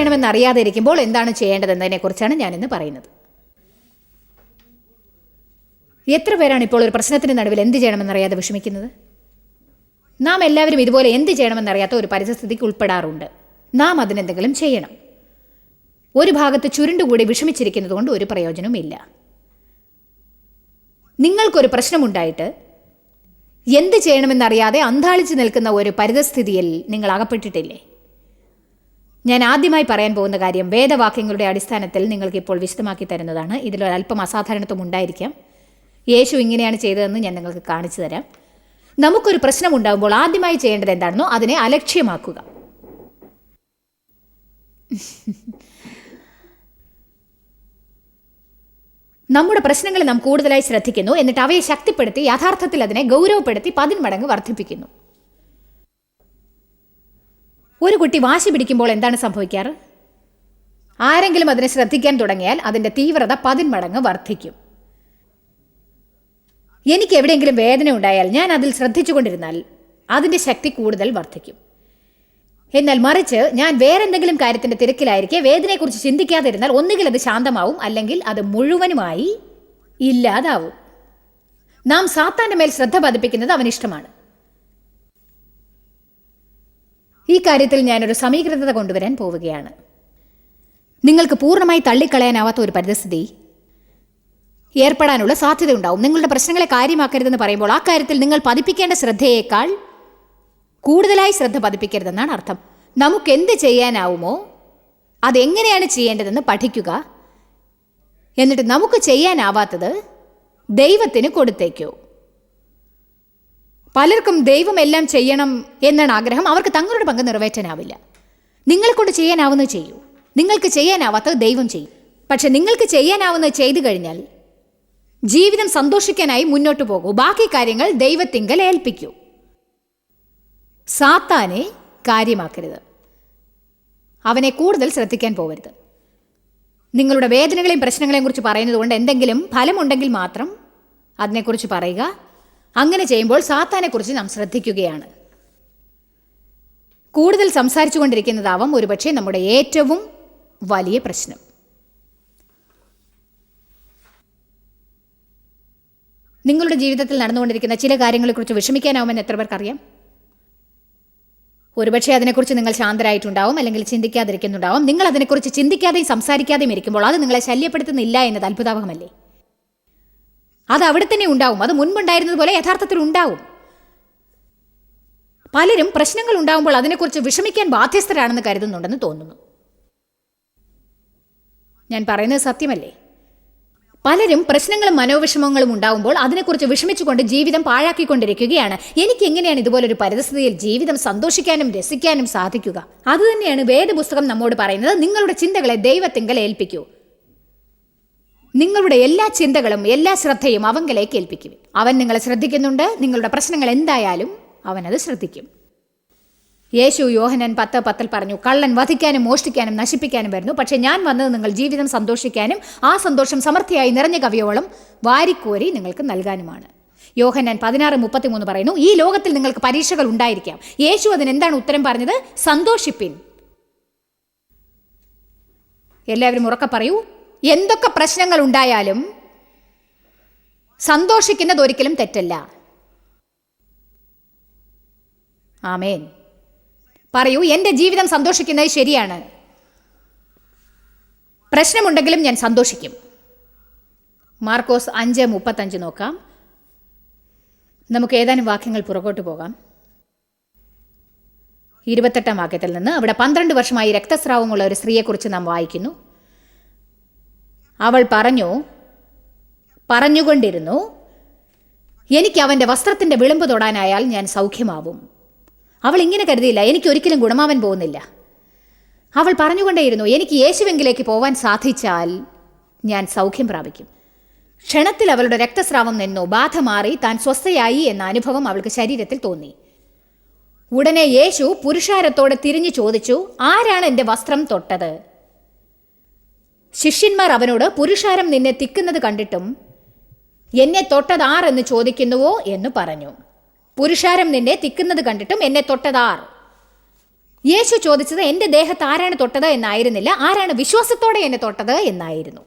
എന്ത് ചെയ്യണമെന്ന് അറിയാതെ ഇരിക്കുമ്പോൾ എന്താണ് ചെയ്യേണ്ടതെന്നതിനെക്കുറിച്ചാണ് ഞാനിന്ന് പറയുന്നത്. എത്ര പേരാണ് ഇപ്പോൾ ഒരു പ്രശ്നത്തിന് നടുവിൽ എന്ത് ചെയ്യണമെന്നറിയാതെ വിഷമിക്കുന്നത്? നാം എല്ലാവരും ഇതുപോലെ എന്ത് ചെയ്യണമെന്നറിയാത്ത ഒരു പരിസ്ഥിതിക്ക് ഉൾപ്പെടാറുണ്ട്. നാം അതിനെന്തെങ്കിലും ചെയ്യണം. ഒരു ഭാഗത്ത് ചുരുണ്ടുകൂടി വിഷമിച്ചിരിക്കുന്നത് കൊണ്ട് ഒരു പ്രയോജനവുമില്ല. നിങ്ങൾക്കൊരു പ്രശ്നമുണ്ടായിട്ട് എന്ത് ചെയ്യണമെന്നറിയാതെ അന്താളിച്ച് നിൽക്കുന്ന ഒരു പരിതസ്ഥിതിയിൽ നിങ്ങൾ അകപ്പെട്ടിട്ടില്ലേ? ഞാൻ ആദ്യമായി പറയാൻ പോകുന്ന കാര്യം വേദവാക്യങ്ങളുടെ അടിസ്ഥാനത്തിൽ നിങ്ങൾക്ക് ഇപ്പോൾ വിശദമാക്കി തരുന്നതാണ്. ഇതിലൊരല്പം അസാധാരണത്വം ഉണ്ടായിരിക്കാം. യേശു ഇങ്ങനെയാണ് ചെയ്തതെന്ന് ഞാൻ നിങ്ങൾക്ക് കാണിച്ചു തരാം. നമുക്കൊരു പ്രശ്നം ഉണ്ടാകുമ്പോൾ ആദ്യമായി ചെയ്യേണ്ടത് എന്താണെന്നോ അതിനെ അലക്ഷ്യമാക്കുക. നമ്മുടെ പ്രശ്നങ്ങളെ നാം കൂടുതലായി ശ്രദ്ധിക്കുന്നു എന്നിട്ട് അവയെ ശക്തിപ്പെടുത്തി യഥാർത്ഥത്തിൽ അതിനെ ഗൗരവപ്പെടുത്തി പതിന്മടങ്ങ് വർദ്ധിപ്പിക്കുന്നു. ഒരു കുട്ടി വാശി പിടിക്കുമ്പോൾ എന്താണ് സംഭവിക്കാറ്? ആരെങ്കിലും അതിനെ ശ്രദ്ധിക്കാൻ തുടങ്ങിയാൽ അതിന്റെ തീവ്രത പതിന്മടങ്ങ് വർദ്ധിക്കും. എനിക്ക് എവിടെയെങ്കിലും വേദന ഉണ്ടായാൽ ഞാൻ അതിൽ ശ്രദ്ധിച്ചുകൊണ്ടിരുന്നാൽ അതിന്റെ ശക്തി കൂടുതൽ വർദ്ധിക്കും. എന്നാൽ മറിച്ച് ഞാൻ വേറെന്തെങ്കിലും കാര്യത്തിന്റെ തിരക്കിലായിരിക്കെ വേദനയെക്കുറിച്ച് ചിന്തിക്കാതിരുന്നാൽ ഒന്നുകിൽ അത് ശാന്തമാവും അല്ലെങ്കിൽ അത് മുഴുവനുമായി ഇല്ലാതാവും. നാം സാത്താന്റെ മേൽ ശ്രദ്ധ പതിപ്പിക്കുന്നത് അവനിഷ്ടമാണ്. ഈ കാര്യത്തിൽ ഞാനൊരു സമീകൃതത കൊണ്ടുവരാൻ പോവുകയാണ്. നിങ്ങൾക്ക് പൂർണമായി തള്ളിക്കളയാനാവാത്ത ഒരു പരിതസ്ഥിതി ഏർപ്പെടാനുള്ള സാധ്യത സാധ്യതയുണ്ടാവും. നിങ്ങളുടെ പ്രശ്നങ്ങളെ കാര്യമാക്കരുതെന്ന് പറയുമ്പോൾ ആ കാര്യത്തിൽ നിങ്ങൾ പതിപ്പിക്കേണ്ട ശ്രദ്ധയേക്കാൾ കൂടുതലായി ശ്രദ്ധ പതിപ്പിക്കരുതെന്നാണ് അർത്ഥം. നമുക്ക് എന്ത് ചെയ്യാനാവുമോ അതെങ്ങനെയാണ് ചെയ്യേണ്ടതെന്ന് പഠിക്കുക. എന്നിട്ട് നമുക്ക് ചെയ്യാനാവാത്തത് ദൈവത്തിന് കൊടുത്തേക്കോ. പലർക്കും ദൈവം എല്ലാം ചെയ്യണം എന്നാണ് ആഗ്രഹം. അവർക്ക് തങ്ങളുടെ പങ്ക് നിറവേറ്റാനാവില്ല. നിങ്ങളെ കൊണ്ട് ചെയ്യാനാവുന്നത് ചെയ്യൂ. നിങ്ങൾക്ക് ചെയ്യാനാവാത്തത് ദൈവം ചെയ്യും. പക്ഷെ നിങ്ങൾക്ക് ചെയ്യാനാവുന്നത് ചെയ്തു കഴിഞ്ഞാൽ ജീവിതം സന്തോഷിക്കാനായി മുന്നോട്ട് പോകൂ. ബാക്കി കാര്യങ്ങൾ ദൈവത്തിങ്കൽ ഏൽപ്പിക്കൂ. സാത്താനെ കാര്യമാക്കരുത്. അവനെ കൂടുതൽ ശ്രദ്ധിക്കാൻ പോകരുത് നിങ്ങളുടെ വേദനകളെയും പ്രശ്നങ്ങളെയും കുറിച്ച് പറയുന്നത് കൊണ്ട് എന്തെങ്കിലും ഫലമുണ്ടെങ്കിൽ മാത്രം അതിനെക്കുറിച്ച് പറയുക. അങ്ങനെ ചെയ്യുമ്പോൾ സാത്താനെക്കുറിച്ച് നാം ശ്രദ്ധിക്കുകയാണ്. കൂടുതൽ സംസാരിച്ചു കൊണ്ടിരിക്കുന്നതാവാം ഒരുപക്ഷെ നമ്മുടെ ഏറ്റവും വലിയ പ്രശ്നം. നിങ്ങളുടെ ജീവിതത്തിൽ നടന്നുകൊണ്ടിരിക്കുന്ന ചില കാര്യങ്ങളെക്കുറിച്ച് വിഷമിക്കാനാവുമെന്ന് എത്ര പേർക്കറിയാം? ഒരുപക്ഷെ അതിനെക്കുറിച്ച് നിങ്ങൾ ശാന്തരായിട്ടുണ്ടാവും അല്ലെങ്കിൽ ചിന്തിക്കാതിരിക്കുന്നുണ്ടാവും. നിങ്ങൾ അതിനെക്കുറിച്ച് ചിന്തിക്കാതെയും സംസാരിക്കാതെയും ഇരിക്കുമ്പോൾ അത് നിങ്ങളെ ശല്യപ്പെടുത്തുന്നില്ല എന്നത് അത്ഭുതാവഹമല്ലേ? അത് അവിടെ തന്നെ ഉണ്ടാവും. അത് മുൻപുണ്ടായിരുന്നത് പോലെ യഥാർത്ഥത്തിൽ ഉണ്ടാവും. പലരും പ്രശ്നങ്ങൾ ഉണ്ടാവുമ്പോൾ അതിനെക്കുറിച്ച് വിഷമിക്കാൻ ബാധ്യസ്ഥരാണെന്ന് കരുതുന്നുണ്ടെന്ന് തോന്നുന്നു. ഞാൻ പറയുന്നത് സത്യമല്ലേ? പലരും പ്രശ്നങ്ങളും മനോവിഷമങ്ങളും ഉണ്ടാവുമ്പോൾ അതിനെക്കുറിച്ച് വിഷമിച്ചുകൊണ്ട് ജീവിതം പാഴാക്കിക്കൊണ്ടിരിക്കുകയാണ്. എനിക്ക് എങ്ങനെയാണ് ഇതുപോലൊരു പരിതസ്ഥിതിയിൽ ജീവിതം സന്തോഷിക്കാനും രസിക്കാനും സാധിക്കുക? അതുതന്നെയാണ് വേദപുസ്തകം നമ്മോട് പറയുന്നത്. നിങ്ങളുടെ ചിന്തകളെ ദൈവത്തിങ്കൽ ഏൽപ്പിക്കൂ. നിങ്ങളുടെ എല്ലാ ചിന്തകളും എല്ലാ ശ്രദ്ധയും അവങ്കലേക്ക് ഏൽപ്പിക്കും അവൻ നിങ്ങളെ ശ്രദ്ധിക്കുന്നുണ്ട് നിങ്ങളുടെ പ്രശ്നങ്ങൾ എന്തായാലും അവനത് ശ്രദ്ധിക്കും. യേശു യോഹനൻ പത്ത് പത്തിൽ പറഞ്ഞു കള്ളൻ വധിക്കാനും മോഷ്ടിക്കാനും നശിപ്പിക്കാനും വരുന്നു. പക്ഷേ ഞാൻ വന്നത് നിങ്ങൾ ജീവിതം സന്തോഷിക്കാനും ആ സന്തോഷം സമൃദ്ധിയായി നിറഞ്ഞ കവിയോളം വാരിക്കോരി നിങ്ങൾക്ക് നൽകാനുമാണ്. യോഹന്നാൻ പതിനാറ് മുപ്പത്തിമൂന്ന് പറയുന്നു ഈ ലോകത്തിൽ നിങ്ങൾക്ക് പരീക്ഷകൾ ഉണ്ടായിരിക്കാം. യേശു അതിന് എന്താണ് ഉത്തരം പറഞ്ഞത്? സന്തോഷിപ്പിൻ. എല്ലാവരും ഉറക്കെ പറയൂ എന്തൊക്കെ പ്രശ്നങ്ങൾ ഉണ്ടായാലും സന്തോഷിക്കുന്നത് ഒരിക്കലും തെറ്റല്ല. ആമേൻ. പറയൂ എന്റെ ജീവിതം സന്തോഷിക്കുന്നത് ശരിയാണ്. പ്രശ്നമുണ്ടെങ്കിലും ഞാൻ സന്തോഷിക്കും. മാർക്കോസ് അഞ്ച് മുപ്പത്തഞ്ച് നോക്കാം. നമുക്ക് ഏതാനും വാക്യങ്ങൾ പുറകോട്ട് പോകാം. ഇരുപത്തെട്ടാം വാക്യത്തിൽ നിന്ന് അവിടെ പന്ത്രണ്ട് വർഷമായി രക്തസ്രാവമുള്ള ഒരു സ്ത്രീയെക്കുറിച്ച് നാം വായിക്കുന്നു. അവൾ പറഞ്ഞു പറഞ്ഞുകൊണ്ടിരുന്നു എനിക്ക് അവന്റെ വസ്ത്രത്തിന്റെ വിളിമ്പ് തൊടാനായാൽ ഞാൻ സൗഖ്യമാവും. അവൾ ഇങ്ങനെ കരുതിയില്ല എനിക്ക് ഒരിക്കലും ഗുണമാവൻ പോകുന്നില്ല. അവൾ പറഞ്ഞുകൊണ്ടേയിരുന്നു എനിക്ക് യേശുവെങ്കിലേക്ക് പോവാൻ സാധിച്ചാൽ ഞാൻ സൗഖ്യം പ്രാപിക്കും. ക്ഷണത്തിൽ അവളുടെ രക്തസ്രാവം നിന്നു ബാധ മാറി താൻ സ്വസ്ഥയായി എന്ന അനുഭവം അവൾക്ക് ശരീരത്തിൽ തോന്നി. ഉടനെ യേശു പുരുഷാരത്തോടെ തിരിഞ്ഞു ചോദിച്ചു ആരാണ് എന്റെ വസ്ത്രം തൊട്ടത്? ശിഷ്യന്മാർ അവനോട് പുരുഷാരം നിന്നെ തിക്കുന്നത് കണ്ടിട്ടും എന്നെ തൊട്ടതാർ എന്ന് ചോദിക്കുന്നുവോ? എന്ന് പറഞ്ഞു. പുരുഷാരം നിന്നെ തിക്കുന്നത് കണ്ടിട്ടും എന്നെ തൊട്ടതാർ. യേശു ചോദിച്ചത് എന്റെ ദേഹത്ത് ആരാണ് തൊട്ടത് എന്നായിരുന്നില്ല ആരാണ് വിശ്വാസത്തോടെ എന്നെ തൊട്ടത് എന്നായിരുന്നു?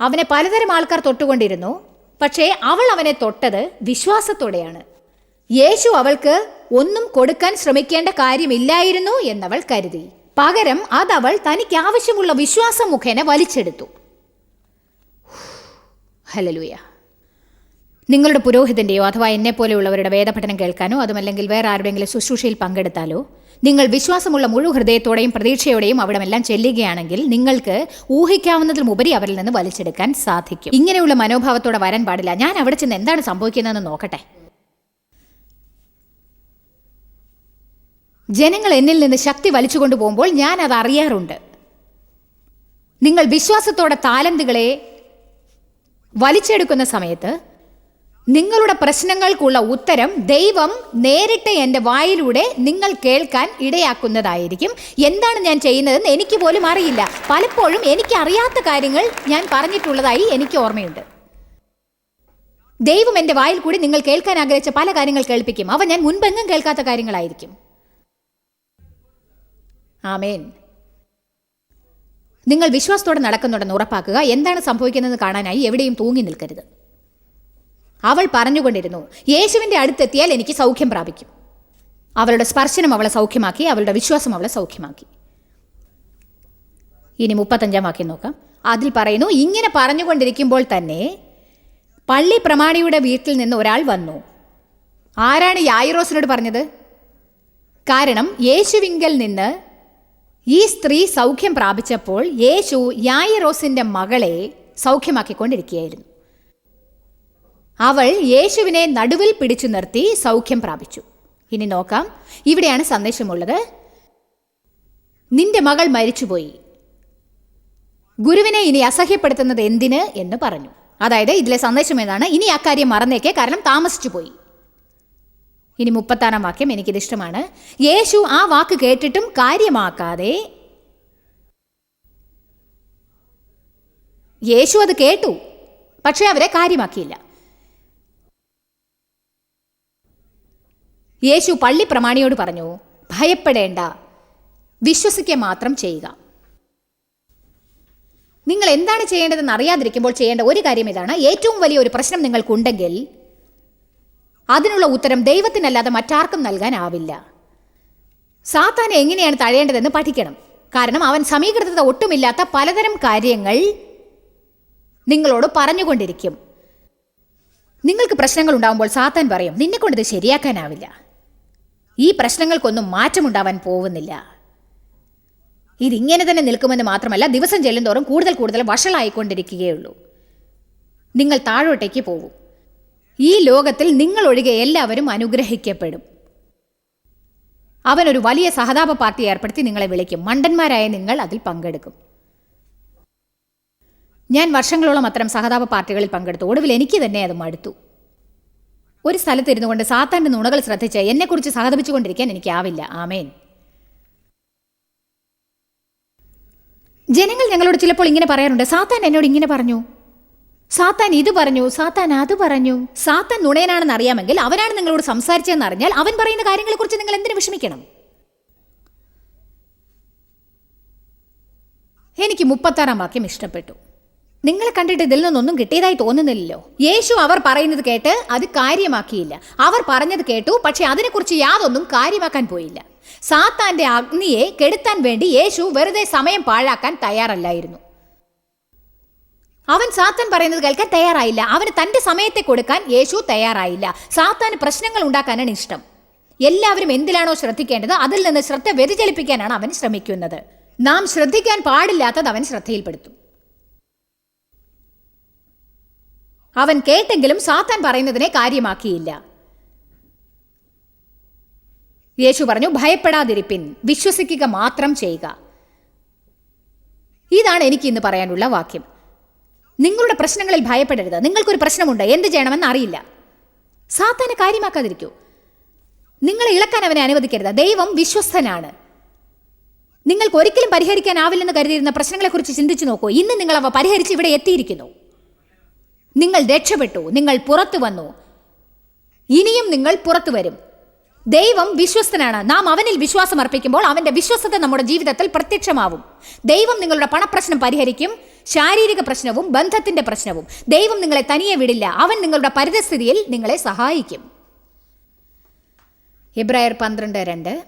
അവനെ പലതരം ആൾക്കാർ തൊട്ടുകൊണ്ടിരുന്നു പക്ഷേ അവൾ അവനെ തൊട്ടത് വിശ്വാസത്തോടെയാണ്. യേശു അവൾക്ക് ഒന്നും കൊടുക്കാൻ ശ്രമിക്കേണ്ട കാര്യമില്ലായിരുന്നു എന്നവൾ കരുതി. പകരം അതവൾ തനിക്ക് ആവശ്യമുള്ള വിശ്വാസം മുഖേന വലിച്ചെടുത്തു. ഹലലുയ നിങ്ങളുടെ പുരോഹിതന്റെയോ അഥവാ എന്നെ പോലെയുള്ളവരുടെ വേദപഠനം കേൾക്കാനോ അതുമല്ലെങ്കിൽ വേറെ ആരുടെയെങ്കിലും ശുശ്രൂഷയിൽ പങ്കെടുത്താലോ നിങ്ങൾ വിശ്വാസമുള്ള മുഴു ഹൃദയത്തോടെയും പ്രതീക്ഷയോടെയും അവിടമെല്ലാം ചെല്ലുകയാണെങ്കിൽ നിങ്ങൾക്ക് ഊഹിക്കാവുന്നതിലും ഉപരി അവരിൽ നിന്ന് വലിച്ചെടുക്കാൻ സാധിക്കും. ഇങ്ങനെയുള്ള മനോഭാവത്തോടെ വരാൻ പാടില്ല. ഞാൻ അവിടെ ചെന്ന് എന്താണ് സംഭവിക്കുന്നതെന്ന് നോക്കട്ടെ. ജനങ്ങൾ എന്നിൽ നിന്ന് ശക്തി വലിച്ചുകൊണ്ടു പോകുമ്പോൾ ഞാൻ അത് അറിയാറുണ്ട്. നിങ്ങൾ വിശ്വാസത്തോടെ താലന്തുകളെ വലിച്ചെടുക്കുന്ന സമയത്ത് നിങ്ങളുടെ പ്രശ്നങ്ങൾക്കുള്ള ഉത്തരം ദൈവം നേരിട്ട് എന്റെ വായിലൂടെ നിങ്ങൾ കേൾക്കാൻ ഇടയാക്കുന്നതായിരിക്കും. എന്താണ് ഞാൻ ചെയ്യുന്നതെന്ന് എനിക്ക് പോലും അറിയില്ല. പലപ്പോഴും എനിക്ക് അറിയാത്ത കാര്യങ്ങൾ ഞാൻ പറഞ്ഞിട്ടുള്ളതായി എനിക്ക് ഓർമ്മയുണ്ട്. ദൈവം എന്റെ വായിൽ കൂടി നിങ്ങൾ കേൾക്കാൻ ആഗ്രഹിച്ച പല കാര്യങ്ങൾ കേൾപ്പിക്കും. അവ ഞാൻ മുൻപെങ്ങും കേൾക്കാത്ത കാര്യങ്ങളായിരിക്കും. ആമേൻ. നിങ്ങൾ വിശ്വാസത്തോടെ നടക്കുന്നുണ്ടെന്ന് ഉറപ്പാക്കുക. എന്താണ് സംഭവിക്കുന്നതെന്ന് കാണാനായി എവിടെയും തൂങ്ങി നിൽക്കരുത്. അവൾ പറഞ്ഞുകൊണ്ടിരുന്നു യേശുവിന്റെ അടുത്തെത്തിയാൽ എനിക്ക് സൗഖ്യം പ്രാപിക്കും. അവളുടെ സ്പർശനം അവളെ സൗഖ്യമാക്കി അവളുടെ വിശ്വാസം അവളെ സൗഖ്യമാക്കി. ഇനി മുപ്പത്തഞ്ചാം വാക്യം നോക്കാം. അതിൽ പറയുന്നു ഇങ്ങനെ പറഞ്ഞുകൊണ്ടിരിക്കുമ്പോൾ തന്നെ പള്ളി പ്രമാണിയുടെ വീട്ടിൽ നിന്ന് ഒരാൾ വന്നു. ആരാണ് യായിറോസിനോട് പറഞ്ഞത്? കാരണം യേശുവിങ്കൽ നിന്ന് ഈ സ്ത്രീ സൗഖ്യം പ്രാപിച്ചപ്പോൾ യേശു യായിറോസിന്റെ മകളെ സൗഖ്യമാക്കിക്കൊണ്ടിരിക്കുകയായിരുന്നു. അവൾ യേശുവിനെ നടുവിൽ പിടിച്ചു നിർത്തി സൗഖ്യം പ്രാപിച്ചു. ഇനി നോക്കാം. ഇവിടെയാണ് സന്ദേശമുള്ളത്. നിന്റെ മകൾ മരിച്ചുപോയി. ഗുരുവിനെ ഇനി അസഹ്യപ്പെടുത്തുന്നത് എന്തിന് എന്ന് പറഞ്ഞു. അതായത് ഇതിലെ സന്ദേശം ഏതാണ്? ഇനി അക്കാര്യം മറന്നേക്കെ. കാരണം താമസിച്ചു പോയി ഇനി മുപ്പത്താറാം വാക്യം എനിക്കിത് ഇഷ്ടമാണ് യേശു ആ വാക്ക് കേട്ടിട്ടും കാര്യമാക്കാതെ യേശു അത് കേട്ടു പക്ഷേ അവരെ കാര്യമാക്കിയില്ല. യേശു പള്ളി പ്രമാണിയോട് പറഞ്ഞു ഭയപ്പെടേണ്ട വിശ്വസിക്കുക മാത്രം ചെയ്യുക. നിങ്ങൾ എന്താണ് ചെയ്യേണ്ടതെന്ന് അറിയാതിരിക്കുമ്പോൾ ചെയ്യേണ്ട ഒരു കാര്യം ഇതാണ്. ഏറ്റവും വലിയ ഒരു പ്രശ്നം നിങ്ങൾക്കുണ്ടെങ്കിൽ അതിനുള്ള ഉത്തരം ദൈവത്തിനല്ലാതെ മറ്റാർക്കും നൽകാനാവില്ല. സാത്താൻ എങ്ങനെയാണ് തഴയേണ്ടതെന്ന് പഠിക്കണം. കാരണം അവൻ സമീകൃതത ഒട്ടുമില്ലാത്ത പലതരം കാര്യങ്ങൾ നിങ്ങളോട് പറഞ്ഞുകൊണ്ടിരിക്കും. നിങ്ങൾക്ക് പ്രശ്നങ്ങൾ ഉണ്ടാകുമ്പോൾ സാത്താൻ പറയും നിന്നെ കൊണ്ടിത് ശരിയാക്കാനാവില്ല. ഈ പ്രശ്നങ്ങൾക്കൊന്നും മാറ്റമുണ്ടാവാൻ പോകുന്നില്ല. ഇതിങ്ങനെ തന്നെ നിൽക്കുമെന്ന് മാത്രമല്ല ദിവസം ചെല്ലുന്തോറും കൂടുതൽ കൂടുതൽ വഷളായിക്കൊണ്ടിരിക്കുകയുള്ളൂ. നിങ്ങൾ താഴോട്ടേക്ക് പോകും ഈ ലോകത്തിൽ നിങ്ങളൊഴികെ എല്ലാവരും അനുഗ്രഹിക്കപ്പെടും. അവനൊരു വലിയ സഹതാപ പാർട്ടി ഏർപ്പെടുത്തി നിങ്ങളെ വിളിക്കും. മണ്ടന്മാരായ നിങ്ങൾ അതിൽ പങ്കെടുക്കും. ഞാൻ വർഷങ്ങളോളം അത്തരം സഹതാപ പാർട്ടികളിൽ പങ്കെടുത്തു. ഒടുവിൽ എനിക്ക് തന്നെ അത് മടുത്തു. ഒരു സ്ഥലത്തിരുന്നു കൊണ്ട് സാത്താന്റെ നുണകൾ ശ്രദ്ധിച്ച് എന്നെക്കുറിച്ച് സഹതപിച്ചുകൊണ്ടിരിക്കാൻ എനിക്കാവില്ല. ആമേൻ. ജനങ്ങൾ ഞങ്ങളോട് ചിലപ്പോൾ ഇങ്ങനെ പറയാറുണ്ട്. സാത്താൻ എന്നോട് ഇങ്ങനെ പറഞ്ഞു. സാത്താൻ ഇത് പറഞ്ഞു സാത്താൻ അത് പറഞ്ഞു. സാത്താൻ നുണയനാണെന്ന് അറിയാമെങ്കിൽ അവനാണ് നിങ്ങളോട് സംസാരിച്ചതെന്ന് അറിഞ്ഞാൽ അവൻ പറയുന്ന കാര്യങ്ങളെക്കുറിച്ച് നിങ്ങൾ എന്തിനു വിഷമിക്കണം? എനിക്ക് മുപ്പത്താറാം വാക്യം ഇഷ്ടപ്പെട്ടു. നിങ്ങളെ കണ്ടിട്ട് ഇതിൽ നിന്നൊന്നും കിട്ടിയതായി തോന്നുന്നില്ലല്ലോ. യേശു അവർ പറയുന്നത് കേട്ട് അത് കാര്യമാക്കിയില്ല. അവർ പറഞ്ഞത് കേട്ടു പക്ഷെ അതിനെക്കുറിച്ച് യാതൊന്നും കാര്യമാക്കാൻ പോയില്ല. സാത്താന്റെ അഗ്നിയെ കെടുത്താൻ വേണ്ടി യേശു വെറുതെ സമയം പാഴാക്കാൻ തയ്യാറല്ലായിരുന്നു. അവൻ സാത്താൻ പറയുന്നത് കേൾക്കാൻ തയ്യാറായില്ല. അവന് തന്റെ സമയത്തെ കൊടുക്കാൻ യേശു തയ്യാറായില്ല. സാത്താൻ പ്രശ്നങ്ങൾ ഉണ്ടാക്കാനാണ് ഇഷ്ടം. എല്ലാവരും എന്തിലാണോ ശ്രദ്ധിക്കേണ്ടത് അതിൽ നിന്ന് ശ്രദ്ധ വ്യതിചലിപ്പിക്കാനാണ് അവൻ ശ്രമിക്കുന്നത്. നാം ശ്രദ്ധിക്കാൻ പാടില്ലാത്തത് അവൻ ശ്രദ്ധയിൽപ്പെടുത്തും. അവൻ കേട്ടെങ്കിലും സാത്താൻ പറയുന്നതിനെ കാര്യമാക്കിയില്ല. യേശു പറഞ്ഞു ഭയപ്പെടാതിരിപ്പിൻ വിശ്വസിക്കുക മാത്രം ചെയ്യുക. ഇതാണ് എനിക്ക് ഇന്ന് പറയാനുള്ള വാക്യം. നിങ്ങളുടെ പ്രശ്നങ്ങളിൽ ഭയപ്പെടരുത്. നിങ്ങൾക്കൊരു പ്രശ്നമുണ്ട്. എന്ത് ചെയ്യണമെന്ന് അറിയില്ല. സാത്താനെ കാര്യമാക്കാതിരിക്കൂ. നിങ്ങളെ ഇളക്കാൻ അവനെ അനുവദിക്കരുത്. ദൈവം വിശ്വസ്തനാണ്. നിങ്ങൾക്ക് ഒരിക്കലും പരിഹരിക്കാനാവില്ലെന്ന് കരുതിയിരുന്ന പ്രശ്നങ്ങളെക്കുറിച്ച് ചിന്തിച്ചു നോക്കൂ. ഇന്ന് നിങ്ങൾ അവ പരിഹരിച്ച് ഇവിടെ എത്തിയിരിക്കുന്നു. നിങ്ങൾ രക്ഷപ്പെട്ടു. നിങ്ങൾ പുറത്തു വന്നു. ഇനിയും നിങ്ങൾ പുറത്തു വരും. ദൈവം വിശ്വസ്തനാണ്. നാം അവനിൽ വിശ്വാസം അർപ്പിക്കുമ്പോൾ അവന്റെ വിശ്വസ്തത നമ്മുടെ ജീവിതത്തിൽ പ്രത്യക്ഷമാവും. ദൈവം നിങ്ങളുടെ പണപ്രശ്നം പരിഹരിക്കും. ശാരീരിക പ്രശ്നവും ബന്ധത്തിന്റെ പ്രശ്നവും. ദൈവം നിങ്ങളെ തനിയെ വിടില്ല. അവൻ നിങ്ങളുടെ പരിതസ്ഥിതിയിൽ നിങ്ങളെ സഹായിക്കും. എബ്രായർ പന്ത്രണ്ട് രണ്ട്.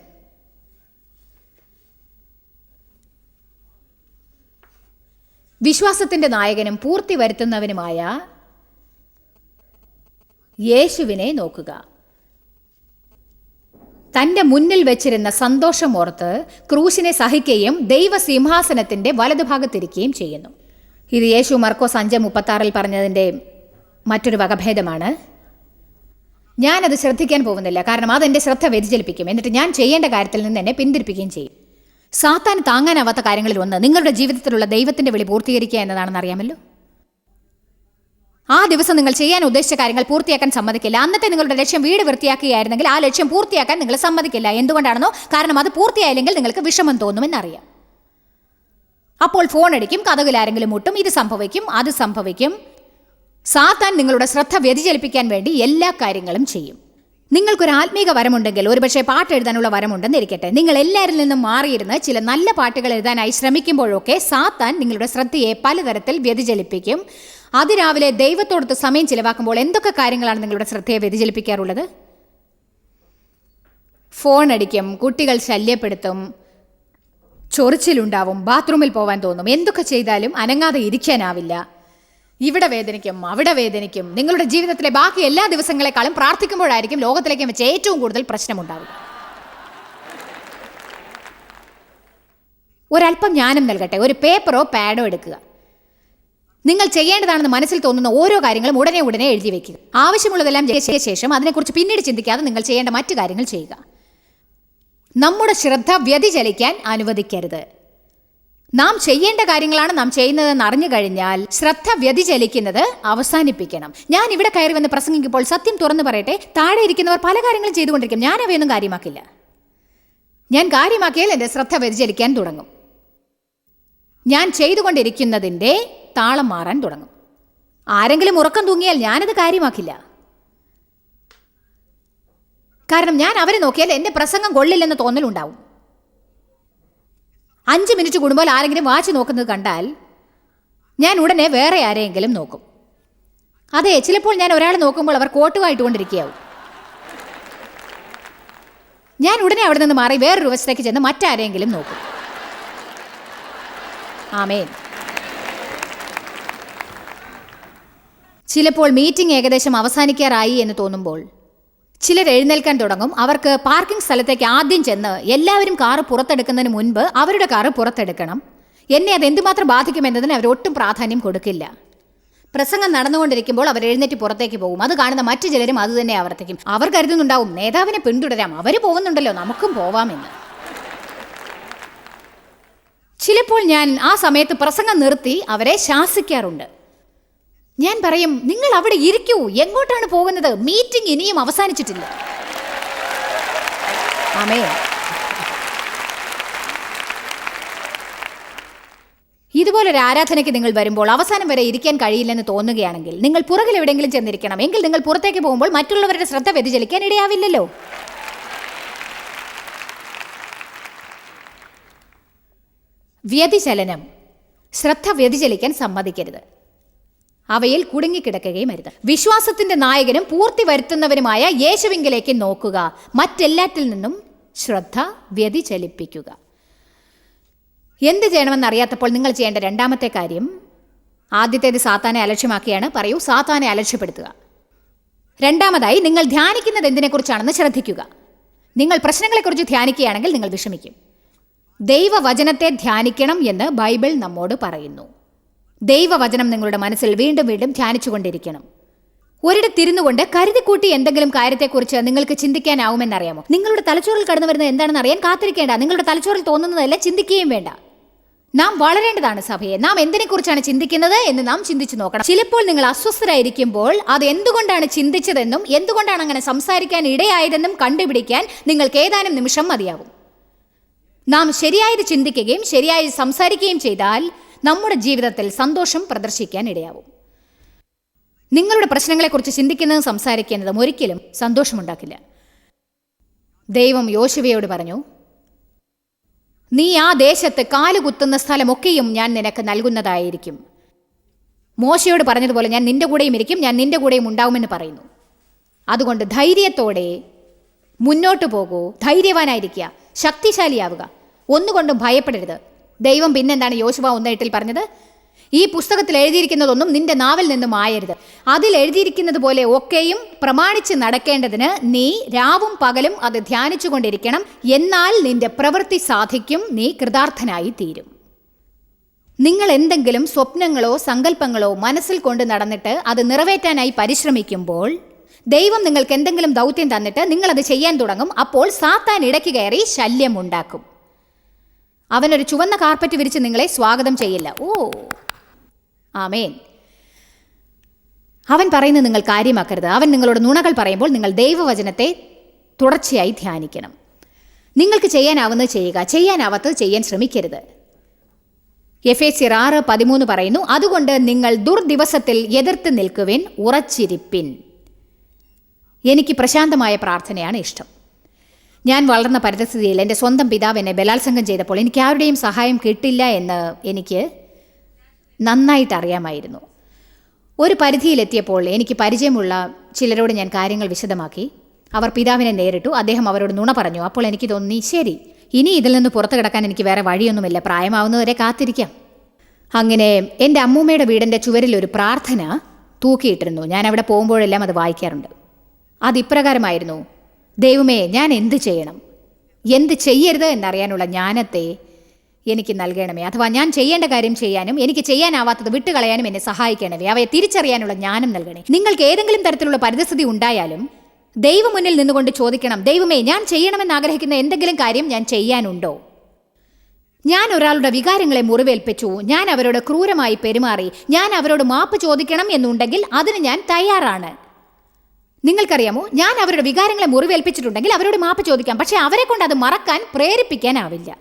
വിശ്വാസത്തിന്റെ നായകനും പൂർത്തി വരുത്തുന്നവനുമായ യേശുവിനെ നോക്കുക. തന്റെ മുന്നിൽ വെച്ചിരുന്ന സന്തോഷം സന്തോഷമോർത്ത് ക്രൂശിനെ സഹിക്കുകയും ദൈവസിംഹാസനത്തിന്റെ വലതുഭാഗത്തിരിക്കുകയും ചെയ്യുന്നു. ഇത് യേശു മർക്കോസ് അഞ്ച് മുപ്പത്താറിൽ പറഞ്ഞതിന്റെ മറ്റൊരു വകഭേദമാണ്. ഞാനത് ശ്രദ്ധിക്കാൻ പോകുന്നില്ല. കാരണം അതെന്റെ ശ്രദ്ധ വ്യതിചലിപ്പിക്കും. എന്നിട്ട് ഞാൻ ചെയ്യേണ്ട കാര്യത്തിൽ നിന്ന് എന്നെ പിന്തിരിപ്പിക്കുകയും ചെയ്യും. സാത്താൻ താങ്ങാനാവാത്ത കാര്യങ്ങളിൽ ഒന്ന് നിങ്ങളുടെ ജീവിതത്തിലുള്ള ദൈവത്തിന്റെ വിളി പൂർത്തീകരിക്കുക എന്നതാണെന്ന് അറിയാമല്ലോ? ആ ദിവസം നിങ്ങൾ ചെയ്യാൻ ഉദ്ദേശിച്ച കാര്യങ്ങൾ പൂർത്തിയാക്കാൻ സമ്മതിക്കില്ല. അന്നത്തെ നിങ്ങളുടെ ലക്ഷ്യം വീട് വൃത്തിയാക്കുകയായിരുന്നെങ്കിൽ ആ ലക്ഷ്യം പൂർത്തിയാക്കാൻ നിങ്ങൾ സമ്മതിക്കില്ല. എന്തുകൊണ്ടാണെന്നോ? കാരണം അത് പൂർത്തിയായില്ലെങ്കിൽ നിങ്ങൾക്ക് വിഷമം തോന്നുമെന്നറിയാം. അപ്പോൾ ഫോൺ അടിക്കും കഥകിൽ ആരെങ്കിലും മുട്ടും ഇത് സംഭവിക്കും അത് സംഭവിക്കും. സാത്താൻ നിങ്ങളുടെ ശ്രദ്ധ വ്യതിചലിപ്പിക്കാൻ വേണ്ടി എല്ലാ കാര്യങ്ങളും ചെയ്യും. നിങ്ങൾക്കൊരു ആത്മീക വരമുണ്ടെങ്കിൽ ഒരുപക്ഷെ പാട്ട് എഴുതാനുള്ള വരമുണ്ടെന്ന് ഇരിക്കട്ടെ നിങ്ങൾ എല്ലാവരിൽ നിന്നും മാറിയിരുന്ന് ചില നല്ല പാട്ടുകൾ എഴുതാനായി ശ്രമിക്കുമ്പോഴൊക്കെ സാത്താൻ നിങ്ങളുടെ ശ്രദ്ധയെ പലതരത്തിൽ വ്യതിചലിപ്പിക്കും. അതിരാവിലെ ദൈവത്തോടൊത്ത് സമയം ചിലവാക്കുമ്പോൾ എന്തൊക്കെ കാര്യങ്ങളാണ് നിങ്ങളുടെ ശ്രദ്ധയെ വ്യതിചലിപ്പിക്കാറുള്ളത്? ഫോൺ അടിക്കും കുട്ടികൾ ശല്യപ്പെടുത്തും ചൊറിച്ചിലുണ്ടാവും ബാത്റൂമിൽ പോവാൻ തോന്നും. എന്തൊക്കെ ചെയ്താലും അനങ്ങാതെ ഇരിക്കാനാവില്ല. ഇവിടെ വേദനിക്കും അവിടെ വേദനിക്കും. നിങ്ങളുടെ ജീവിതത്തിലെ ബാക്കി എല്ലാ ദിവസങ്ങളെക്കാളും പ്രാർത്ഥിക്കുമ്പോഴായിരിക്കും ലോകത്തിലേക്ക് വെച്ച് ഏറ്റവും കൂടുതൽ പ്രശ്നമുണ്ടാവുക. ഒരല്പം ജ്ഞാനം നൽകട്ടെ ഒരു പേപ്പറോ പാഡോ എടുക്കുക. നിങ്ങൾ ചെയ്യേണ്ടതാണെന്ന് മനസ്സിൽ തോന്നുന്ന ഓരോ കാര്യങ്ങളും ഉടനെ ഉടനെ എഴുതി വെക്കുക. ആവശ്യമുള്ളതെല്ലാം ചെയ്ത ശേഷം അതിനെക്കുറിച്ച് പിന്നീട് ചിന്തിക്കാതെ നിങ്ങൾ ചെയ്യേണ്ട മറ്റു കാര്യങ്ങൾ ചെയ്യുക. നമ്മുടെ ശ്രദ്ധ വ്യതിചലിക്കാൻ അനുവദിക്കരുത്. നാം ചെയ്യേണ്ട കാര്യങ്ങളാണ് നാം ചെയ്യുന്നതെന്ന് അറിഞ്ഞു കഴിഞ്ഞാൽ ശ്രദ്ധ വ്യതിചലിക്കുന്നത് അവസാനിപ്പിക്കണം. ഞാൻ ഇവിടെ കയറി വന്ന് പ്രസംഗിക്കുമ്പോൾ സത്യം തുറന്നു പറയട്ടെ താഴെ ഇരിക്കുന്നവർ പല കാര്യങ്ങളും ചെയ്തുകൊണ്ടിരിക്കും. ഞാൻ അവയൊന്നും കാര്യമാക്കില്ല. ഞാൻ കാര്യമാക്കിയാൽ എന്റെ ശ്രദ്ധ വ്യതിചലിക്കാൻ തുടങ്ങും. ഞാൻ ചെയ്തുകൊണ്ടിരിക്കുന്നതിന്റെ താളം മാറാൻ തുടങ്ങും. ആരെങ്കിലും ഉറക്കം തൂങ്ങിയാൽ ഞാനത് കാര്യമാക്കില്ല. കാരണം ഞാൻ അവരെ നോക്കിയാൽ എന്റെ പ്രസംഗം കൊള്ളില്ലെന്ന് തോന്നലുണ്ടാവും. അഞ്ച് മിനിറ്റ് കൂടുമ്പോൾ ആരെങ്കിലും വാച്ച് നോക്കുന്നത് കണ്ടാൽ ഞാൻ ഉടനെ വേറെ ആരെയെങ്കിലും നോക്കും. അതെ ചിലപ്പോൾ ഞാൻ ഒരാളെ നോക്കുമ്പോൾ അവർ കോട്ടുമായിട്ടുകൊണ്ടിരിക്കുകയാവും ഞാൻ ഉടനെ അവിടെ നിന്ന് മാറി വേറൊരു വശത്തേക്ക് ചെന്ന് മറ്റാരെങ്കിലും നോക്കും. ആമേൻ. ചിലപ്പോൾ മീറ്റിംഗ് ഏകദേശം അവസാനിക്കാറായി എന്ന് തോന്നുമ്പോൾ ചിലർ എഴുന്നേൽക്കാൻ തുടങ്ങും. അവർക്ക് പാർക്കിംഗ് സ്ഥലത്തേക്ക് ആദ്യം ചെന്ന് എല്ലാവരും കാറ് പുറത്തെടുക്കുന്നതിന് മുൻപ് അവരുടെ കാറ് പുറത്തെടുക്കണം. എന്നെ അത് എന്തുമാത്രം ബാധിക്കുമെന്നതിന് അവരൊട്ടും പ്രാധാന്യം കൊടുക്കില്ല. പ്രസംഗം നടന്നുകൊണ്ടിരിക്കുമ്പോൾ അവർ എഴുന്നേറ്റ് പുറത്തേക്ക് പോകും. അത് കാണുന്ന മറ്റു ചിലരും അത് തന്നെ ആവർത്തിക്കും. അവർ കരുതുന്നുണ്ടാവും നേതാവിനെ പിന്തുടരാം. അവർ പോകുന്നുണ്ടല്ലോ. നമുക്കും പോവാമെന്ന്. ചിലപ്പോൾ ഞാൻ ആ സമയത്ത് പ്രസംഗം നിർത്തി അവരെ ശാസിക്കാറുണ്ട്. ഞാൻ പറയും നിങ്ങൾ അവിടെ ഇരിക്കൂ. എങ്ങോട്ടാണ് പോകുന്നത്? മീറ്റിംഗ് ഇനിയും അവസാനിച്ചിട്ടില്ല. ആമേ ഇതുപോലൊരു ആരാധനയ്ക്ക് നിങ്ങൾ വരുമ്പോൾ അവസാനം വരെ ഇരിക്കാൻ കഴിയില്ലെന്ന് തോന്നുകയാണെങ്കിൽ നിങ്ങൾ പുറകിൽ എവിടെയെങ്കിലും ചെന്നിരിക്കണം. എങ്കിൽ നിങ്ങൾ പുറത്തേക്ക് പോകുമ്പോൾ മറ്റുള്ളവരുടെ ശ്രദ്ധ വ്യതിചലിക്കാൻ ഇടയാവില്ലല്ലോ. വ്യതിചലനം. ശ്രദ്ധ വ്യതിചലിക്കാൻ സമ്മതിക്കരുത്. അവയിൽ കുടുങ്ങിക്കിടക്കുകയും അരുത്. വിശ്വാസത്തിന്റെ നായകനും പൂർത്തി വരുത്തുന്നവനുമായ യേശുവിങ്കിലേക്ക് നോക്കുക. മറ്റെല്ലാറ്റിൽ നിന്നും ശ്രദ്ധ വ്യതിചലിപ്പിക്കുക. എന്ത് ചെയ്യണമെന്ന് അറിയാത്തപ്പോൾ നിങ്ങൾ ചെയ്യേണ്ട രണ്ടാമത്തെ കാര്യം ആദ്യത്തേത് സാത്താനെ അലക്ഷ്യമാക്കിയാണ്. പറയൂ സാത്താനെ അലക്ഷ്യപ്പെടുത്തുക. രണ്ടാമതായി നിങ്ങൾ ധ്യാനിക്കുന്നത് എന്തിനെക്കുറിച്ചാണെന്ന് ശ്രദ്ധിക്കുക. നിങ്ങൾ പ്രശ്നങ്ങളെക്കുറിച്ച് ധ്യാനിക്കുകയാണെങ്കിൽ നിങ്ങൾ വിഷമിക്കും. ദൈവവചനത്തെ ധ്യാനിക്കണം എന്ന് ബൈബിൾ നമ്മോട് പറയുന്നു. ദൈവവചനം നിങ്ങളുടെ മനസ്സിൽ വീണ്ടും വീണ്ടും ധ്യാനിച്ചുകൊണ്ടിരിക്കണം. ഒരിടത്തിരുന്നു കൊണ്ട് കരുതിക്കൂട്ടി എന്തെങ്കിലും കാര്യത്തെക്കുറിച്ച് നിങ്ങൾക്ക് ചിന്തിക്കാനാവുമെന്നറിയാമോ? നിങ്ങളുടെ തലച്ചോറിൽ കടന്നു വരുന്നത് എന്താണെന്ന് അറിയാൻ കാത്തിരിക്കേണ്ട. നിങ്ങളുടെ തലച്ചോറിൽ തോന്നുന്നതല്ല ചിന്തിക്കുകയും വേണ്ട. നാം വളരേണ്ടതാണ് സഭയെ. നാം എന്തിനെക്കുറിച്ചാണ് ചിന്തിക്കുന്നത് എന്ന് നാം ചിന്തിച്ചു നോക്കണം. ചിലപ്പോൾ നിങ്ങൾ അസ്വസ്ഥരായിരിക്കുമ്പോൾ അത് എന്തുകൊണ്ടാണ് ചിന്തിച്ചതെന്നും എന്തുകൊണ്ടാണ് അങ്ങനെ സംസാരിക്കാൻ ഇടയായതെന്നും കണ്ടുപിടിക്കാൻ നിങ്ങൾക്ക് ഏതാനും നിമിഷം മതിയാകും നാം ശരിയായത് ചിന്തിക്കുകയും ശരിയായത് സംസാരിക്കുകയും ചെയ്താൽ നമ്മുടെ ജീവിതത്തിൽ സന്തോഷം പ്രദർശിക്കാൻ ഇടയാവും. നിങ്ങളുടെ പ്രശ്നങ്ങളെക്കുറിച്ച് ചിന്തിക്കുന്നതും സംസാരിക്കുന്നതും ഒരിക്കലും സന്തോഷമുണ്ടാക്കില്ല. ദൈവം യോശുവയോട് പറഞ്ഞു നീ ആ ദേശത്ത് കാലുകുത്തുന്ന സ്ഥലമൊക്കെയും ഞാൻ നിനക്ക് നൽകുന്നതായിരിക്കും. മോശയോട് പറഞ്ഞതുപോലെ ഞാൻ നിന്റെ കൂടെയും ഇരിക്കും ഞാൻ നിന്റെ കൂടെയും ഉണ്ടാവുമെന്ന് പറയുന്നു. അതുകൊണ്ട് ധൈര്യത്തോടെ മുന്നോട്ട് പോകൂ ധൈര്യവാനായിരിക്കുക ശക്തിശാലിയാവുക. ഒന്നുകൊണ്ടും ഭയപ്പെടരുത്. ദൈവം പിന്നെന്താണ് യോശുവ ഒന്നെട്ടിൽ പറഞ്ഞത്? ഈ പുസ്തകത്തിൽ എഴുതിയിരിക്കുന്നതൊന്നും നിന്റെ നാവിൽ നിന്നും ആയരുത്. അതിൽ എഴുതിയിരിക്കുന്നത് പോലെ ഒക്കെയും പ്രമാണിച്ച് നടക്കേണ്ടതിന് നീ രാവും പകലും അത് ധ്യാനിച്ചു കൊണ്ടിരിക്കണം എന്നാൽ നിന്റെ പ്രവൃത്തി സാധിക്കും നീ കൃതാർത്ഥനായി തീരും. നിങ്ങൾ എന്തെങ്കിലും സ്വപ്നങ്ങളോ സങ്കല്പങ്ങളോ മനസ്സിൽ കൊണ്ട് നടന്നിട്ട് അത് നിറവേറ്റാനായി പരിശ്രമിക്കുമ്പോൾ ദൈവം നിങ്ങൾക്ക് എന്തെങ്കിലും ദൗത്യം തന്നിട്ട് നിങ്ങളത് ചെയ്യാൻ തുടങ്ങും. അപ്പോൾ സാത്താൻ ഇടയ്ക്ക് കയറി ശല്യം ഉണ്ടാക്കും. അവനൊരു ചുവന്ന കാർപ്പറ്റ് വിരിച്ച് നിങ്ങളെ സ്വാഗതം ചെയ്യില്ല. ഓ. ആമേൻ. അവൻ പറയുന്നത് നിങ്ങൾ കാര്യമാക്കരുത്. അവൻ നിങ്ങളോട് നുണകൾ പറയുമ്പോൾ നിങ്ങൾ ദൈവവചനത്തെ തുടർച്ചയായി ധ്യാനിക്കണം. നിങ്ങൾക്ക് ചെയ്യാനാവുന്നത് ചെയ്യുക. ചെയ്യാനാവാത്തത് ചെയ്യാൻ ശ്രമിക്കരുത്. എഫ് എ സിർ ആറ് പതിമൂന്ന് പറയുന്നു അതുകൊണ്ട് നിങ്ങൾ ദുർദിവസത്തിൽ എതിർത്ത് നിൽക്കുവിൻ ഉറച്ചിരിപ്പിൻ. എനിക്ക് പ്രശാന്തമായ പ്രാർത്ഥനയാണ് ഇഷ്ടം. ഞാൻ വളർന്ന പരിതസ്ഥിതിയിൽ എന്റെ സ്വന്തം പിതാവ് എന്നെ ബലാത്സംഗം ചെയ്തപ്പോൾ എനിക്ക് ആരുടെയും സഹായം കിട്ടില്ല എന്ന് എനിക്ക് നന്നായിട്ട് അറിയാമായിരുന്നു. ഒരു പരിധിയിലെത്തിയപ്പോൾ എനിക്ക് പരിചയമുള്ള ചിലരോട് ഞാൻ കാര്യങ്ങൾ വിശദമാക്കി. അവർ പിതാവിനെ നേരിട്ടു. അദ്ദേഹം അവരോട് നുണ പറഞ്ഞു. അപ്പോൾ എനിക്ക് തോന്നി ശരി ഇനി ഇതിൽ നിന്ന് പുറത്തു കിടക്കാൻ എനിക്ക് വേറെ വഴിയൊന്നുമില്ല. പ്രായമാവുന്നവരെ കാത്തിരിക്കാം. അങ്ങനെ എന്റെ അമ്മൂമ്മയുടെ വീടിന്റെ ചുവരിൽ ഒരു പ്രാർത്ഥന തൂക്കിയിട്ടിരുന്നു. ഞാൻ അവിടെ പോകുമ്പോഴെല്ലാം അത് വായിക്കാറുണ്ട്. അത് ഇപ്രകാരമായിരുന്നു ദൈവമേ ഞാൻ എന്ത് ചെയ്യണം? എന്ത് ചെയ്യരുത് എന്നറിയാനുള്ള ജ്ഞാനത്തെ എനിക്ക് നൽകണമേ. അഥവാ ഞാൻ ചെയ്യേണ്ട കാര്യം ചെയ്യാനും എനിക്ക് ചെയ്യാനാവാത്തത് വിട്ടുകളയാനും എന്നെ സഹായിക്കണമേ. അവയെ തിരിച്ചറിയാനുള്ള ജ്ഞാനം നൽകണേ. നിങ്ങൾക്ക് ഏതെങ്കിലും തരത്തിലുള്ള പരിതസ്ഥിതി ഉണ്ടായാലും ദൈവം മുന്നിൽ നിന്നുകൊണ്ട് ചോദിക്കണം ദൈവമേ ഞാൻ ചെയ്യണമെന്ന് ആഗ്രഹിക്കുന്ന എന്തെങ്കിലും കാര്യം ഞാൻ ചെയ്യാനുണ്ടോ? ഞാൻ ഒരാളുടെ വികാരങ്ങളെ മുറിവേൽപ്പിച്ചു. ഞാൻ അവരോട് ക്രൂരമായി പെരുമാറി. ഞാൻ അവരോട് മാപ്പ് ചോദിക്കണം എന്നുണ്ടെങ്കിൽ അതിന് ഞാൻ തയ്യാറാണ്. നിങ്ങൾക്കറിയാമോ ഞാൻ അവരുടെ വികാരങ്ങളെ മുറിവേൽപ്പിച്ചിട്ടുണ്ടെങ്കിൽ അവരോട് മാപ്പ് ചോദിക്കാം. പക്ഷേ അവരെ കൊണ്ട് അത് മറക്കാൻ പ്രേരിപ്പിക്കാനാവില്ല.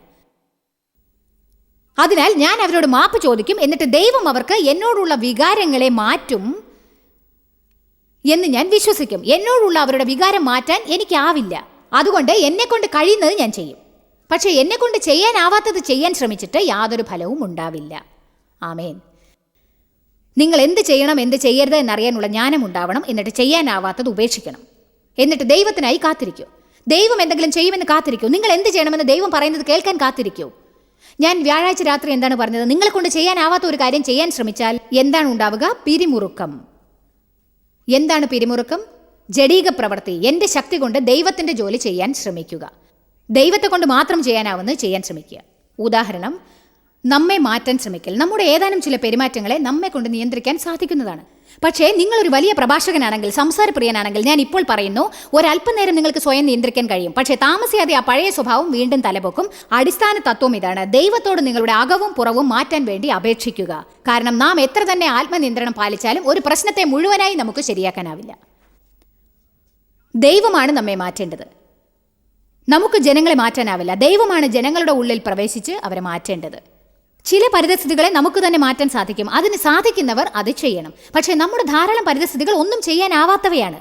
അതിനാൽ ഞാൻ അവരോട് മാപ്പ് ചോദിക്കും എന്നിട്ട് ദൈവം അവർക്ക് എന്നോടുള്ള വികാരങ്ങളെ മാറ്റും എന്ന് ഞാൻ വിശ്വസിക്കും. എന്നോടുള്ള അവരുടെ വികാരം മാറ്റാൻ എനിക്കാവില്ല. അതുകൊണ്ട് എന്നെ കൊണ്ട് കഴിയുന്നത് ഞാൻ ചെയ്യും. പക്ഷേ എന്നെ കൊണ്ട് ചെയ്യാനാവാത്തത് ചെയ്യാൻ ശ്രമിച്ചിട്ട് യാതൊരു ഫലവും ഉണ്ടാവില്ല. ആമേൻ. നിങ്ങൾ എന്ത് ചെയ്യണം എന്ത് ചെയ്യരുത് എന്നറിയാനുള്ള ജ്ഞാനം ഉണ്ടാവണം എന്നിട്ട് ചെയ്യാനാവാത്തത് ഉപേക്ഷിക്കണം. എന്നിട്ട് ദൈവത്തിനായി കാത്തിരിക്കൂ. ദൈവം എന്തെങ്കിലും ചെയ്യുമെന്ന് കാത്തിരിക്കൂ. നിങ്ങൾ എന്ത് ചെയ്യണമെന്ന് ദൈവം പറയുന്നത് കേൾക്കാൻ കാത്തിരിക്കൂ. ഞാൻ വ്യാഴാഴ്ച രാത്രി എന്താണ് പറഞ്ഞത്? നിങ്ങളെ കൊണ്ട് ചെയ്യാനാവാത്ത ഒരു കാര്യം ചെയ്യാൻ ശ്രമിച്ചാൽ എന്താണ് ഉണ്ടാവുക? പിരിമുറുക്കം. എന്താണ് പിരിമുറുക്കം? ജഡീക പ്രവൃത്തി. എന്റെ ശക്തി കൊണ്ട് ദൈവത്തിന്റെ ജോലി ചെയ്യാൻ ശ്രമിക്കുക. ദൈവത്തെ കൊണ്ട് മാത്രം ചെയ്യാനാവുന്നത് ചെയ്യാൻ ശ്രമിക്കുക. ഉദാഹരണം നമ്മെ മാറ്റാൻ ശ്രമിക്കൽ. നമ്മുടെ ഏതാനും ചില പെരുമാറ്റങ്ങളെ നമ്മെ കൊണ്ട് നിയന്ത്രിക്കാൻ സാധിക്കുന്നതാണ്. പക്ഷേ നിങ്ങളൊരു വലിയ പ്രഭാഷകനാണെങ്കിൽ സംസാരപ്രിയനാണെങ്കിൽ ഞാൻ ഇപ്പോൾ പറയുന്നു ഒരല്പനേരം നിങ്ങൾക്ക് സ്വയം നിയന്ത്രിക്കാൻ കഴിയും. പക്ഷേ താമസിയാതെ ആ പഴയ സ്വഭാവം വീണ്ടും തലപൊക്കും. അടിസ്ഥാന തത്വം ഇതാണ്. ദൈവത്തോട് നിങ്ങളുടെ അകവും പുറവും മാറ്റാൻ വേണ്ടി അപേക്ഷിക്കുക. കാരണം നാം എത്ര തന്നെ ആത്മനിയന്ത്രണം പാലിച്ചാലും ഒരു പ്രശ്നത്തെ മുഴുവനായി നമുക്ക് ശരിയാക്കാനാവില്ല. ദൈവമാണ് നമ്മെ മാറ്റേണ്ടത്. നമുക്ക് ജനങ്ങളെ മാറ്റാനാവില്ല. ദൈവമാണ് ജനങ്ങളുടെ ഉള്ളിൽ പ്രവേശിച്ച് അവരെ മാറ്റേണ്ടത്. ചില പരിതസ്ഥിതികളെ നമുക്ക് തന്നെ മാറ്റാൻ സാധിക്കും. അതിന് സാധിക്കുന്നവർ അത് ചെയ്യണം. പക്ഷേ നമ്മുടെ ധാരാളം പരിതസ്ഥിതികൾ ഒന്നും ചെയ്യാനാവാത്തവയാണ്.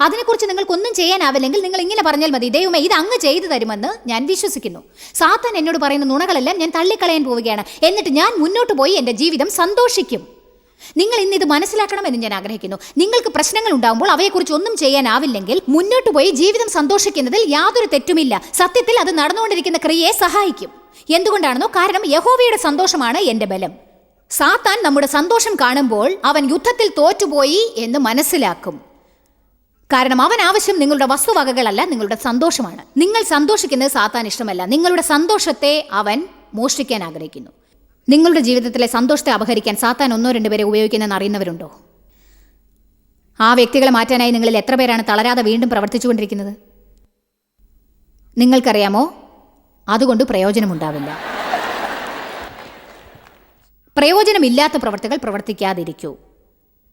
അതിനെക്കുറിച്ച് നിങ്ങൾക്കൊന്നും ചെയ്യാനാവില്ലെങ്കിൽ നിങ്ങൾ ഇങ്ങനെ പറഞ്ഞാൽ മതി ദൈവമേ ഇത് അങ്ങ് ചെയ്തു തരുമെന്ന് ഞാൻ വിശ്വസിക്കുന്നു. സാത്താൻ എന്നോട് പറയുന്ന നുണകളെല്ലാം ഞാൻ തള്ളിക്കളയാൻ പോവുകയാണ്. എന്നിട്ട് ഞാൻ മുന്നോട്ട് പോയി എന്റെ ജീവിതം സന്തോഷിക്കും. നിങ്ങൾ ഇന്ന് ഇത് മനസ്സിലാക്കണമെന്ന് ഞാൻ ആഗ്രഹിക്കുന്നു. നിങ്ങൾക്ക് പ്രശ്നങ്ങൾ ഉണ്ടാകുമ്പോൾ അവയെക്കുറിച്ച് ഒന്നും ചെയ്യാനാവില്ലെങ്കിൽ മുന്നോട്ട് പോയി ജീവിതം സന്തോഷിക്കുന്നതിൽ യാതൊരു തെറ്റുമില്ല. സത്യത്തിൽ അത് നടന്നുകൊണ്ടിരിക്കുന്ന ക്രിയയെ സഹായിക്കും. എന്തുകൊണ്ടാണെന്നോ കാരണം യഹോവയുടെ സന്തോഷമാണ് എന്റെ ബലം. സാത്താൻ നമ്മുടെ സന്തോഷം കാണുമ്പോൾ അവൻ യുദ്ധത്തിൽ തോറ്റുപോയി എന്ന് മനസ്സിലാക്കും. കാരണം അവൻ ആവശ്യം നിങ്ങളുടെ വസ്തുവകകളല്ല നിങ്ങളുടെ സന്തോഷമാണ്. നിങ്ങൾ സന്തോഷിക്കുന്നത് സാത്താൻ ഇഷ്ടമല്ല. നിങ്ങളുടെ സന്തോഷത്തെ അവൻ മോഷ്ടിക്കാൻ ആഗ്രഹിക്കുന്നു. നിങ്ങളുടെ ജീവിതത്തിലെ സന്തോഷത്തെ അപഹരിക്കാൻ സാത്താൻ ഒന്നോ രണ്ടു പേരെ ഉപയോഗിക്കുന്നതെന്ന് അറിയുന്നവരുണ്ടോ? ആ വ്യക്തികളെ മാറ്റാനായി നിങ്ങളിൽ എത്ര പേരാണ് തളരാതെ വീണ്ടും പ്രവർത്തിച്ചുകൊണ്ടിരിക്കുന്നത്? നിങ്ങൾക്കറിയാമോ? അതുകൊണ്ട് പ്രയോജനമുണ്ടാവില്ല. പ്രയോജനമില്ലാത്ത പ്രവർത്തികൾ പ്രവർത്തിക്കാതിരിക്കൂ.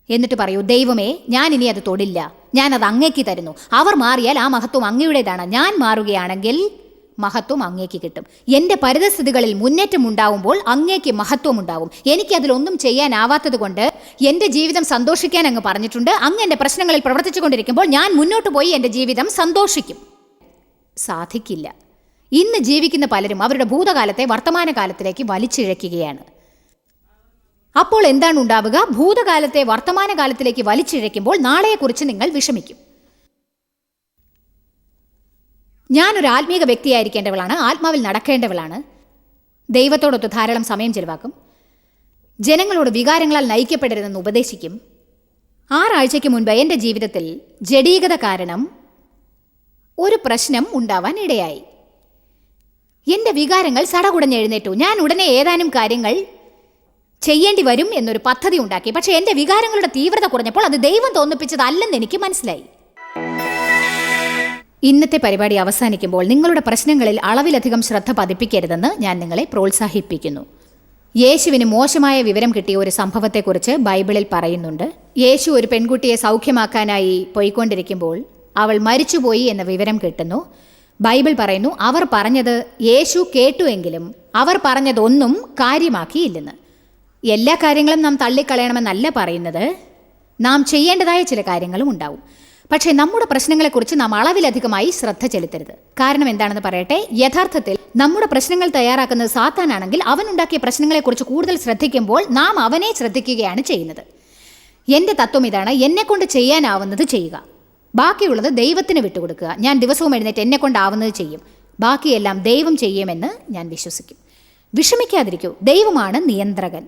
എന്നിട്ട് പറയൂ ദൈവമേ ഞാൻ ഇനി അത് തൊടില്ല. ഞാൻ അത് അങ്ങേക്ക് തരുന്നു. അവർ മാറിയാൽ ആ മഹത്വം അങ്ങയുടേതാണ്. ഞാൻ മാറുകയാണെങ്കിൽ മഹത്വം അങ്ങേക്ക് കിട്ടും. എന്റെ പരിതസ്ഥിതികളിൽ മുന്നേറ്റം ഉണ്ടാവുമ്പോൾ അങ്ങേക്ക് മഹത്വം ഉണ്ടാവും. എനിക്കതിലൊന്നും ചെയ്യാനാവാത്തത് കൊണ്ട് എന്റെ ജീവിതം സന്തോഷിക്കാൻ അങ്ങ് പറഞ്ഞിട്ടുണ്ട്. അങ്ങ് എന്റെ പ്രശ്നങ്ങളിൽ പ്രവർത്തിച്ചുകൊണ്ടിരിക്കുമ്പോൾ ഞാൻ മുന്നോട്ട് പോയി എന്റെ ജീവിതം സന്തോഷിക്കും. സാധിക്കില്ല. ഇന്ന് ജീവിക്കുന്ന പലരും അവരുടെ ഭൂതകാലത്തെ വർത്തമാനകാലത്തിലേക്ക് വലിച്ചിഴക്കുകയാണ് അപ്പോൾ എന്താണ് ഉണ്ടാവുക? ഭൂതകാലത്തെ വർത്തമാനകാലത്തിലേക്ക് വലിച്ചിഴയ്ക്കുമ്പോൾ നാളെയെക്കുറിച്ച് നിങ്ങൾ വിഷമിക്കും. ഞാനൊരു ആത്മീക വ്യക്തിയായിരിക്കേണ്ടവളാണ് ആത്മാവിൽ നടക്കേണ്ടവളാണ്. ദൈവത്തോടൊത്ത് ധാരാളം സമയം ചെലവാക്കും. ജനങ്ങളോട് വികാരങ്ങളാൽ നയിക്കപ്പെടരുതെന്ന് ഉപദേശിക്കും. ആറാഴ്ചയ്ക്ക് മുൻപ് എന്റെ ജീവിതത്തിൽ ജഡീകത കാരണം ഒരു പ്രശ്നം ഉണ്ടാവാൻ ഇടയായി. എന്റെ വികാരങ്ങൾ സടകുടഞ്ഞെഴുന്നേറ്റു ഞാൻ ഉടനെ ഏതാനും കാര്യങ്ങൾ ചെയ്യേണ്ടി വരും എന്നൊരു പദ്ധതി ഉണ്ടാക്കി. പക്ഷെ എന്റെ വികാരങ്ങളുടെ തീവ്രത കുറഞ്ഞപ്പോൾ അത് ദൈവം തോന്നിപ്പിച്ചതല്ലെന്ന് എനിക്ക് മനസ്സിലായി. ഇന്നത്തെ പരിപാടി അവസാനിക്കുമ്പോൾ നിങ്ങളുടെ പ്രശ്നങ്ങളിൽ അളവിലധികം ശ്രദ്ധ പതിപ്പിക്കരുതെന്ന് ഞാൻ നിങ്ങളെ പ്രോത്സാഹിപ്പിക്കുന്നു. യേശുവിന് മോശമായ വിവരം കിട്ടിയ ഒരു സംഭവത്തെക്കുറിച്ച് ബൈബിളിൽ പറയുന്നുണ്ട്. യേശു ഒരു പെൺകുട്ടിയെ സൗഖ്യമാക്കാനായി പോയിക്കൊണ്ടിരിക്കുമ്പോൾ അവൾ മരിച്ചുപോയി എന്ന വിവരം കിട്ടുന്നു. ബൈബിൾ പറയുന്നു അവർ പറഞ്ഞത് യേശു കേട്ടുവെങ്കിലും അവർ പറഞ്ഞതൊന്നും കാര്യമാക്കിയില്ലെന്ന്. എല്ലാ കാര്യങ്ങളും നാം തള്ളിക്കളയണമെന്നല്ല പറയുന്നത്. നാം ചെയ്യേണ്ടതായ ചില കാര്യങ്ങളും ഉണ്ടാവും. പക്ഷേ നമ്മുടെ പ്രശ്നങ്ങളെക്കുറിച്ച് നാം അളവിലധികമായി ശ്രദ്ധ ചെലുത്തരുത്. കാരണം എന്താണെന്ന് പറയട്ടെ? യഥാർത്ഥത്തിൽ നമ്മുടെ പ്രശ്നങ്ങൾ തയ്യാറാക്കുന്നത് സാത്താനാണെങ്കിൽ അവൻ ഉണ്ടാക്കിയ പ്രശ്നങ്ങളെക്കുറിച്ച് കൂടുതൽ ശ്രദ്ധിക്കുമ്പോൾ നാം അവനെ ശ്രദ്ധിക്കുകയാണ് ചെയ്യുന്നത്. എന്റെ തത്വം ഇതാണ്. എന്നെക്കൊണ്ട് ചെയ്യാനാവുന്നത് ചെയ്യുക. ബാക്കിയുള്ളത് ദൈവത്തിന് വിട്ടുകൊടുക്കുക. ഞാൻ ദിവസവും എഴുന്നേറ്റ് എന്നെ കൊണ്ടാവുന്നത് ചെയ്യും. ബാക്കിയെല്ലാം ദൈവം ചെയ്യുമെന്ന് ഞാൻ വിശ്വസിക്കും. വിഷമിക്കാതിരിക്കൂ. ദൈവമാണ് നിയന്ത്രകൻ.